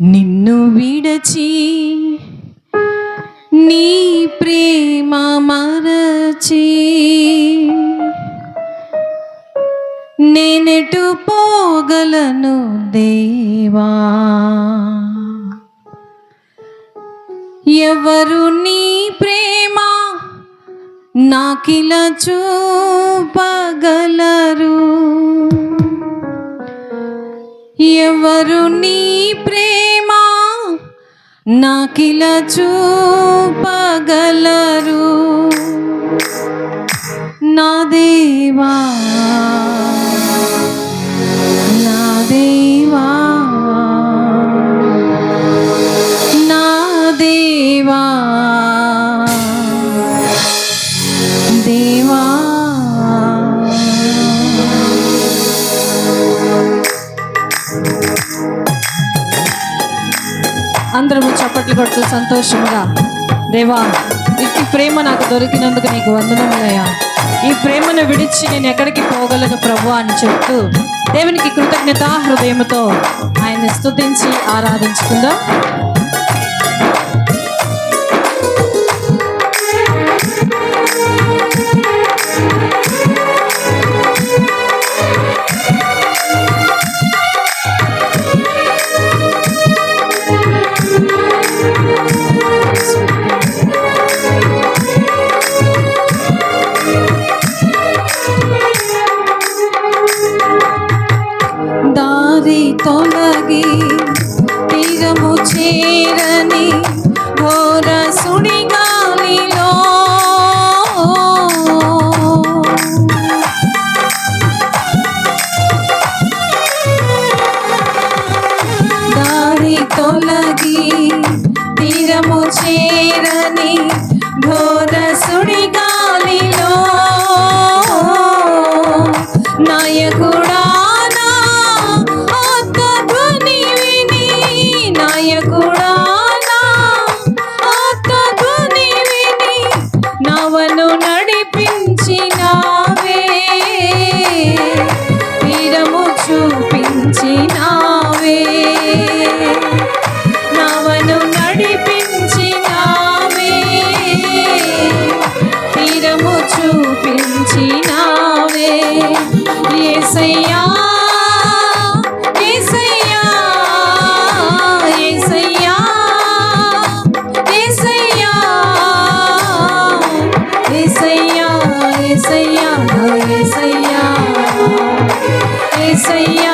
నిన్ను విడచి నీ ప్రేమ మరచి నేనెటు పోగలను దేవా. ఎవరు నీ ప్రేమ నాకిల చూపగలరు? ఎవరు నీ ప్రేమ నాకిల చూపగలరు. నా దేవా నా దేవా. చప్పట్లు కొడుతూ సంతోషంగా దేవా ఇట్టి ప్రేమ నాకు దొరికినందుకు నీకు వందనములయ్యా ఈ ప్రేమను విడిచి నేను ఎక్కడికి పోగలను ప్రభు అని చెప్తూ దేవునికి కృతజ్ఞత హృదయముతో ఆయన్ని స్థుతించి ఆరాధించుకుందాం. மாறி தொலகி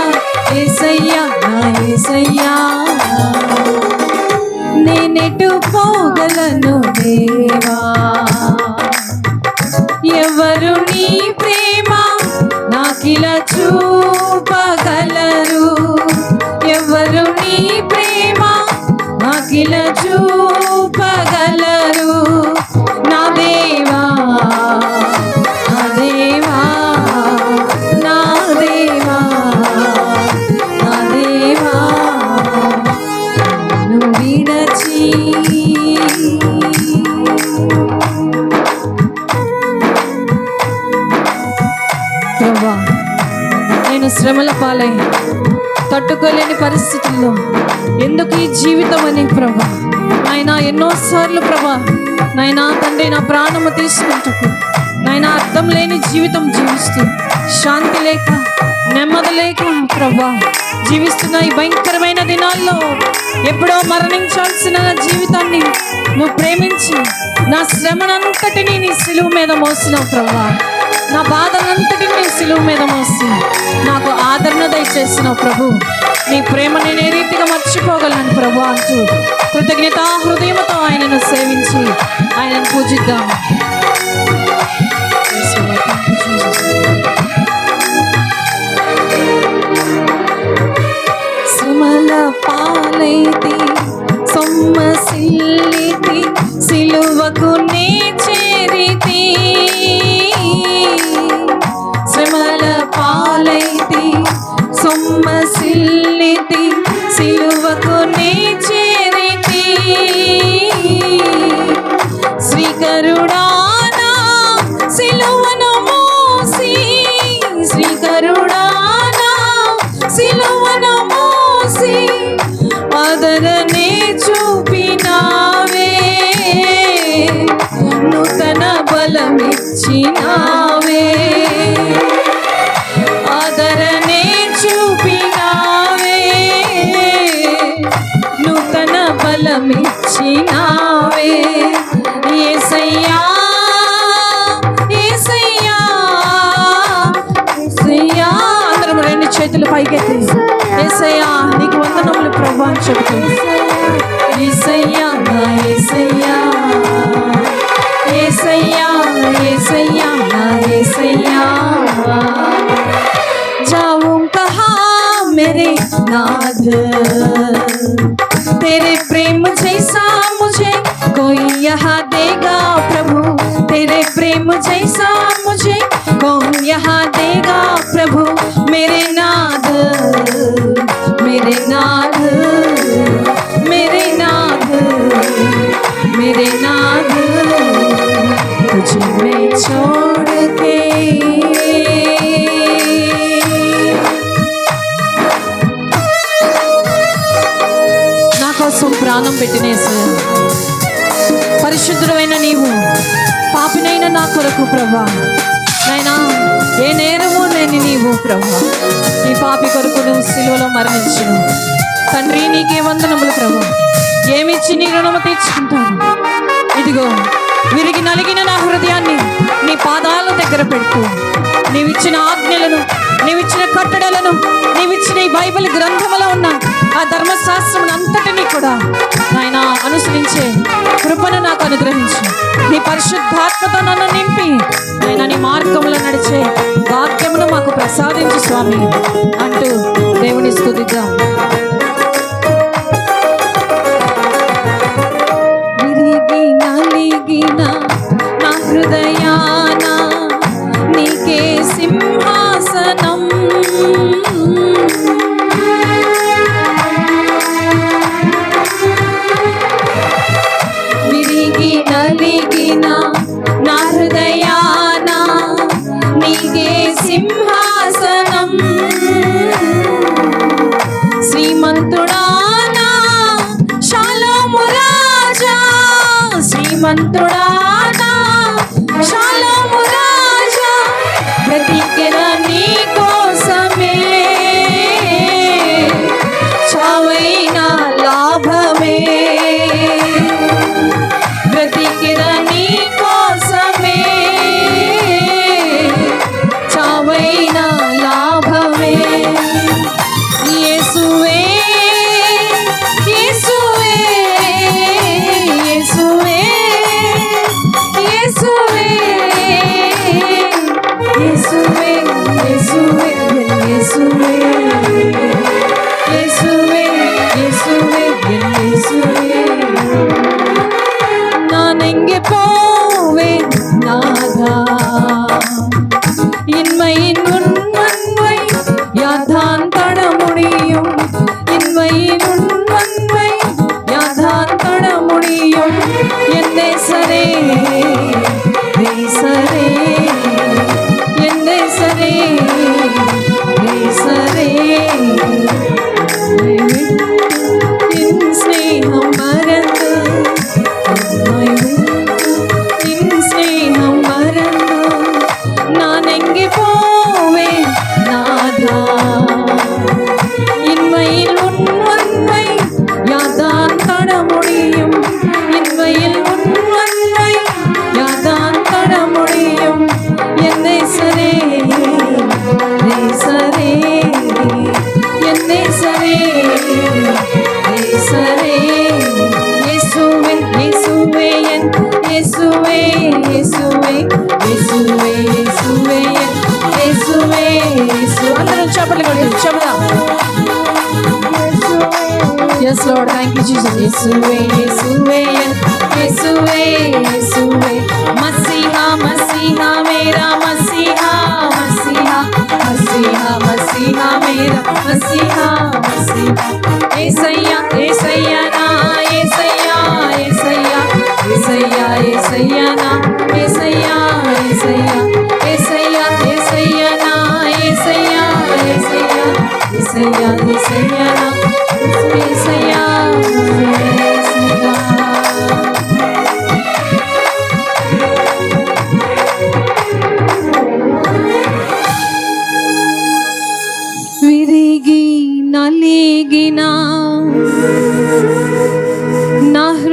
యేసయ్యా యేసయ్యా నా యేసయ్యా నేనెటు పోగలను దేవా. ఎవరు నీ ప్రేమ నాకిలా చూపగలరు? ఎవరు నీ ప్రేమ నాకిలా చూ జీవితం అని ప్రభా. నాయన ఎన్నోసార్లు ప్రభా నాయనా తండ్రి నా ప్రాణము తీసుకుంటకు నాయన అర్థం లేని జీవితం జీవిస్తూ శాంతి లేక నెమ్మది లేక ప్రభా జీవిస్తున్న ఈ భయంకరమైన దినాల్లో ఎప్పుడో మరణించాల్సిన నా జీవితాన్ని నువ్వు ప్రేమించి నా శ్రమనంతటిని నీ సిలువు మీద మోసినావు ప్రభా. నా బాధనంతటిని నీ సిలువు మీద మోసి నాకు ఆదరణ దయచేసినావు ప్రభు. నీ ప్రేమని నేను ఏ రీతిగా చేశాను ప్రభు అంటూ. కృతజ్ఞత హృదయంతో ఆయనను సేవించి ఆయనను పూజిద్దాం. బలమిచ్చినావే ఆదరణే చూపినావే. నూతన బలమిచ్చినావే. ఏసయ్యా ఏసయ్యా ఏసయ్యా. అందరం రెండు చేతులు పైకెత్తి. ఏసయ్యా నీకు వందనములు ప్రభు అని చెబుతుంది. नाथ। तेरे प्रेम जैसा मुझे कोई यहाँ देगा प्रभु। तेरे प्रेम जैसा मुझे कौन यहाँ देगा प्रभु। मेरे नाथ मेरे नाथ मेरे नाथ मेरे नाथ। तुझे मैं छोड़ పెట్టినేసు పరిశుద్ధుడమైన నీవు పాపినైన నా కొరకు ప్రభా. నైనా ఏ నేరము లేని నీవు ప్రభా. నీ పాపి కొరకు నువ్వు సిలువలో మరణించను. తండ్రి నీకే వందనములు ప్రభు. ఏమిచ్చి నీ రుణము తీర్చుకుంటాను? ఇదిగో విరిగి నలిగిన నా హృదయాన్ని నీ పాదాల దగ్గర పెట్టు నీవిచ్చిన ఆజ్ఞలను నీవిచ్చిన కట్టడలను నీవిచ్చిన ఈ బైబిల్ గ్రంథములో ఉన్న ఆ ధర్మశాస్త్రం అంతటినీ కూడా అనుసరించే. కృపను నాకు అనుగ్రహించు. నీ పరిశుద్ధాత్మతో నన్ను నింపి. నేను నీ మార్గంలో నడిచే వాక్యమును మాకు ప్రసాదించు స్వామి. అంటూ దేవుని స్థుతిద్దాం. முடியும் இன்மையினுள் நன்மை யாதான் காண surrender.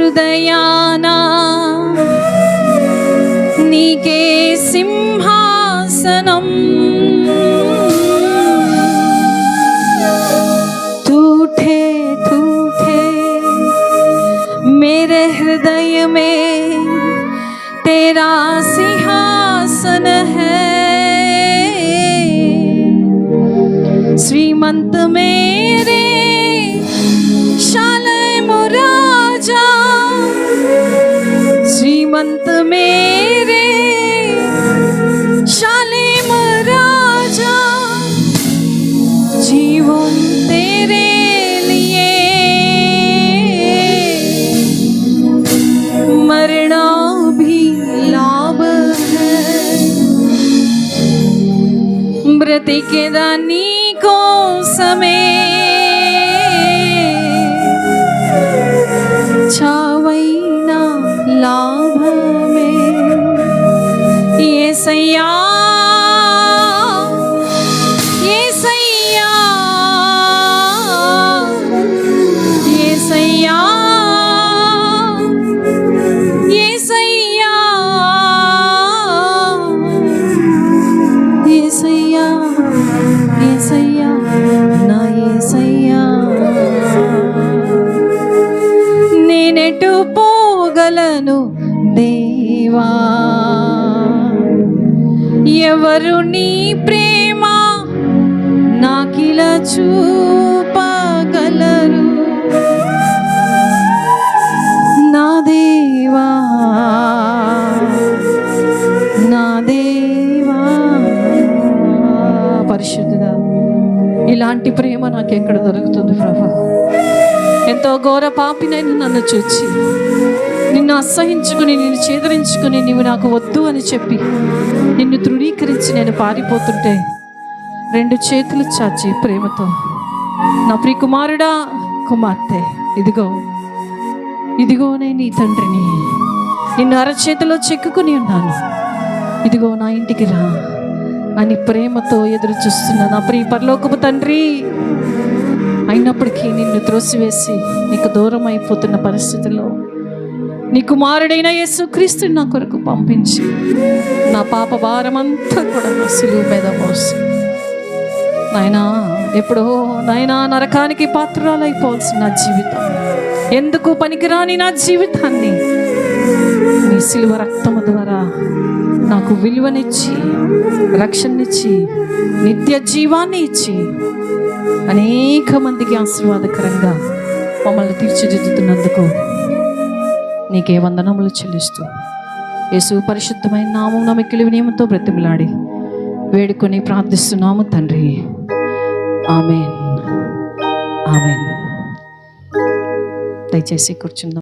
हृदयाना नीके सिंहासनम। टूठे टूटे मेरे हृदय में तेरा सिंहासन है। श्रीमंत मेरे मेरे शालिम राजा जीवन तेरे लिए। मरना भी लाभ है। व्रत के दानी को समय ఎవరు నీ ప్రేమ నాకిల చూపగలరు. నా దేవా నా దేవా పరిశుద్ధుడా ఇలాంటి ప్రేమ నాకు ఎక్కడ దొరుకుతుంది ప్రభా? ఎంతో ఘోర పాపినైనా నన్ను చూచి నిన్ను అసహించుకుని నిన్ను చేదరించుకుని నీవు నాకు వద్దు అని చెప్పి నిన్ను తృణీకరించి నేను పారిపోతుంటే రెండు చేతులు చాచి ప్రేమతో నా ప్రియ కుమారుడా కుమార్తె ఇదిగో ఇదిగో నేను నీ తండ్రిని. నిన్ను అరచేతిలో చెక్కుకుని ఉన్నాను. ఇదిగో నా ఇంటికి రా అని ప్రేమతో ఎదురు చూస్తున్నా నా ప్రియ పరలోకపు తండ్రి. అయినప్పటికీ నిన్ను త్రోసివేసి నీకు దూరం అయిపోతున్న పరిస్థితుల్లో నీ కుమారుడైన యేసుక్రీస్తుని నా కొరకు పంపించి. నా పాప భారమంతా కూడా నా సిలువు మీద మోసి. నాయనా ఎప్పుడో నాయనా నరకానికి పాత్రాలైపోవాల్సిన నా జీవితం. ఎందుకు పనికిరాని నా జీవితాన్ని? నీ సిలువ రక్తము ద్వారా నాకు విలువనిచ్చి రక్షణనిచ్చి నిత్య జీవాన్ని ఇచ్చి అనేక మందికి ఆశీర్వాదకరంగా మమ్మల్ని తీర్చిదిద్దుతున్నందుకు నీకే వందనములు చెల్లిస్తూ. యేసు పరిశుద్ధమైన నామం నమ్మకిలి వినియమంతో బ్రతిమలాడి వేడుకొని ప్రార్థిస్తున్నాము తండ్రి. ఆమెన్. ఆమెన్. దయచేసి కూర్చుందాం.